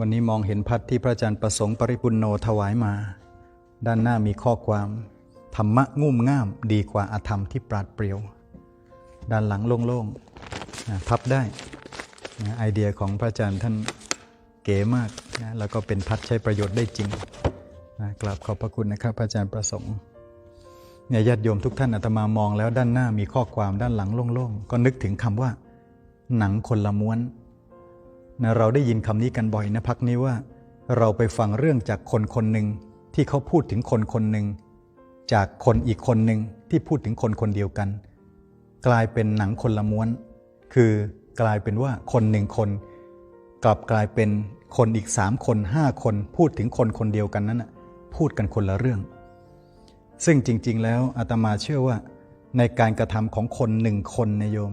วันนี้มองเห็นพัดที่พระอาจารย์ประสงค์ปริปุณโนถวายมา ด้านหน้ามีข้อความ ธรรมะงุ่มง่ามดีกว่าอาธรรมที่ปราดเปรียว ด้านหลังโล่งๆพับได้นะไอเดียของพระอาจารย์ท่านเก๋มากนะแล้วก็เป็นพัดใช้ประโยชน์ได้จริงนะกราบขอบพระคุณนะครับพระอาจารย์ประสงค์เนี่ยญาติโยมทุกท่านอาตมามองแล้วด้านหน้ามีข้อความด้านหลังโล่งๆ ก็นึกถึงคำว่า หนังคนละม้วน นะเราได้ยินคำนี้กันบ่อยนะพักนี้ว่า เราไปฟังเรื่องจากคนคนหนึ่งที่เขาพูดถึงคนคนหนึ่งจากคนอีกคนหนึ่งที่พูดถึงคนคนเดียวกัน กลายเป็นหนังคนละม้วน คือกลายเป็นว่าคนหนึ่งคน กลับกลายเป็นคนอีกสามคนห้าคนพูดถึงคนคนเดียวกันนั้นพูดกันคนละเรื่อง ซึ่งจริง ๆ แล้วอาตมาเชื่อว่า ในการกระทำของคนหนึ่งคนนโยม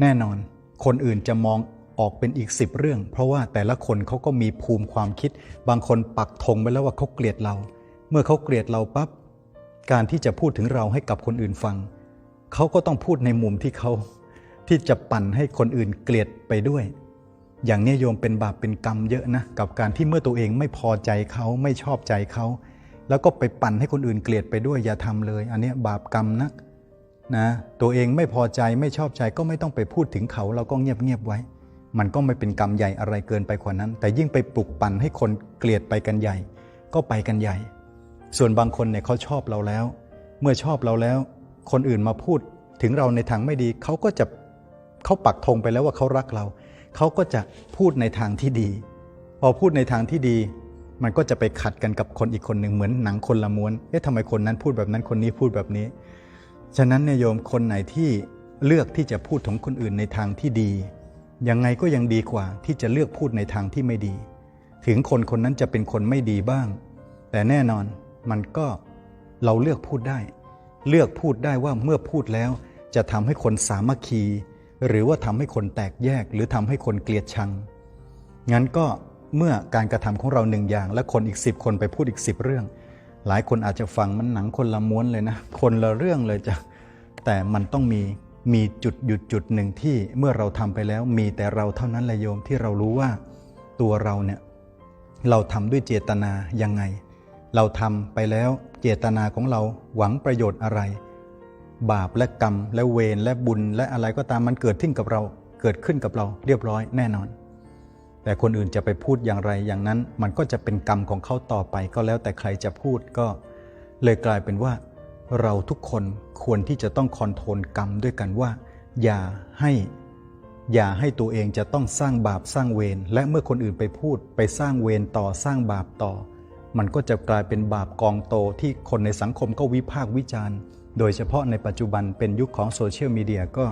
แน่นอนคนอื่นจะมอง ออกเป็นอีกสิบเรื่อง เพราะว่าแต่ละคนเขาก็มีภูมิความคิด บางคนปักธงไปแล้วว่าเขาเกลียดเรา เมื่อเขาเกลียดเราปั๊บการที่จะพูดถึงเราให้กับคนอื่นฟังเขาก็ต้องพูดในมุมที่เขาที่จะปั่นให้คนอื่นเกลียดไปด้วย อย่างนี้โยมเป็นบาปเป็นกรรมเยอะนะกับการที่เมื่อตัวเองไม่พอใจเขาไม่ชอบใจเขาแล้วก็ไปปั่นให้คนอื่นเกลียดไปด้วยอย่าทำเลย อันนี้บาปกรรมนักนะตัวเองไม่พอใจไม่ชอบใจก็ไม่ต้องไปพูดถึงเขาเราก็เงียบเงียบไว้ มันก็ไม่เป็นกรรมใหญ่อะไรเกินไปกว่านั้น แต่ยิ่งไปปลุกปั่นให้คนเกลียดไปกันใหญ่ ก็ไปกันใหญ่ ส่วนบางคนเนี่ยเขาชอบเราแล้ว เมื่อชอบเราแล้ว คนอื่นมาพูดถึงเราในทางไม่ดี เขาก็จะเขาปักธงไปแล้วว่าเขารักเรา เขาก็จะพูดในทางที่ดี พอพูดในทางที่ดี มันก็จะไปขัดกันกับคนอีกคนหนึ่งเหมือนหนังคนละม้วน เอ๊ะทำไมคนนั้นพูดแบบนั้นคนนี้พูดแบบนี้ ฉะนั้นเนี่ยโยมคนไหนที่เลือกที่จะพูดถึงคนอื่นในทางที่ดี ยังไงก็ยังดีกว่าที่จะเลือกพูดในทางที่ไม่ดี ถึงคนคนนั้นจะเป็นคนไม่ดีบ้าง แต่แน่นอนมันก็เราเลือกพูดได้ เลือกพูดได้ว่าเมื่อพูดแล้ว จะทำให้คนสามัคคี หรือว่าทำให้คนแตกแยก หรือทำให้คนเกลียดชัง งั้นก็เมื่อการกระทำของเราหนึ่งอย่าง และคนอีกสิบคนไปพูดอีกสิบเรื่อง หลายคนอาจจะฟังมันหนังคนละม้วนเลยนะ คนละเรื่องเลยจ้ะแต่มันต้องมี มีจุดหยุดจุดหนึ่งที่เมื่อเราทำไปแล้ว มีแต่เราเท่านั้นแหละโยมที่เรารู้ว่าตัวเราเนี่ยเราทำด้วยเจตนายังไง เราทำไปแล้วเจตนาของเราหวังประโยชน์อะไร บาปและกรรมและเวรและบุญและอะไรก็ตามมันเกิดขึ้นกับเราเกิดขึ้นกับเราเรียบร้อยแน่นอน แต่คนอื่นจะไปพูดอย่างไรอย่างนั้น มันก็จะเป็นกรรมของเขาต่อไปก็แล้วแต่ใครจะพูดก็เลยกลายเป็นว่า เราทุกคนควรที่จะต้องคอนโทรลกรรมด้วยกันว่า อย่าให้อย่าให้ตัวเองจะต้องสร้างบาปสร้างเวรและเมื่อคนอื่นไปพูดไปสร้างเวรต่อสร้างบาปต่อ มันก็จะกลายเป็นบาปกองโตที่คนในสังคมก็วิพากษ์วิจารณ์ โดยเฉพาะในปัจจุบันเป็นยุคของโซเชียลมีเดียก็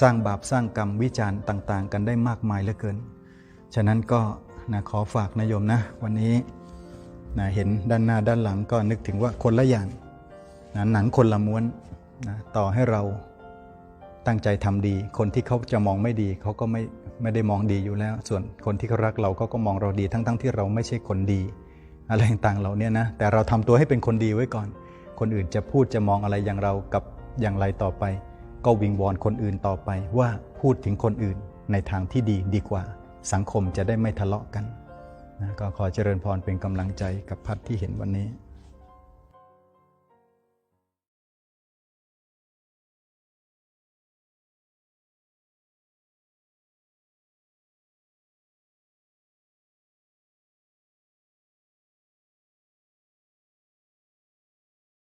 สร้างบาปสร้างกรรมวิจารณ์ต่าง ๆ กันได้มากมายเหลือเกิน ฉะนั้นก็นะขอฝากนะโยมนะ วันนี้นะเห็นด้านหน้าด้านหลังก็นึกถึงว่าคนละอย่าง นะหนังคนละม้วนนะต่อให้เราตั้งใจทำดี คนที่เขาจะมองไม่ดีเขาก็ไม่ไม่ได้มองดีอยู่แล้ว ส่วนคนที่เขารักเราเขาก็มองเราดีทั้งๆทที่เราไม่ใช่คนดี อะไรต่างๆเหล่านี้นะแต่เราทำตัวให้เป็นคนดีไว้ก่อน คนอื่นจะพูดจะมองอะไรอย่างเรากับอย่างไรต่อไป ก็วิงวอนคนอื่นต่อไปว่าพูดถึงคนอื่นในทางที่ดีดีกว่า สังคมจะได้ไม่ทะเลาะกันนะก็ขอเจริญพรเป็นกำลังใจกับพัดที่เห็นวันนี้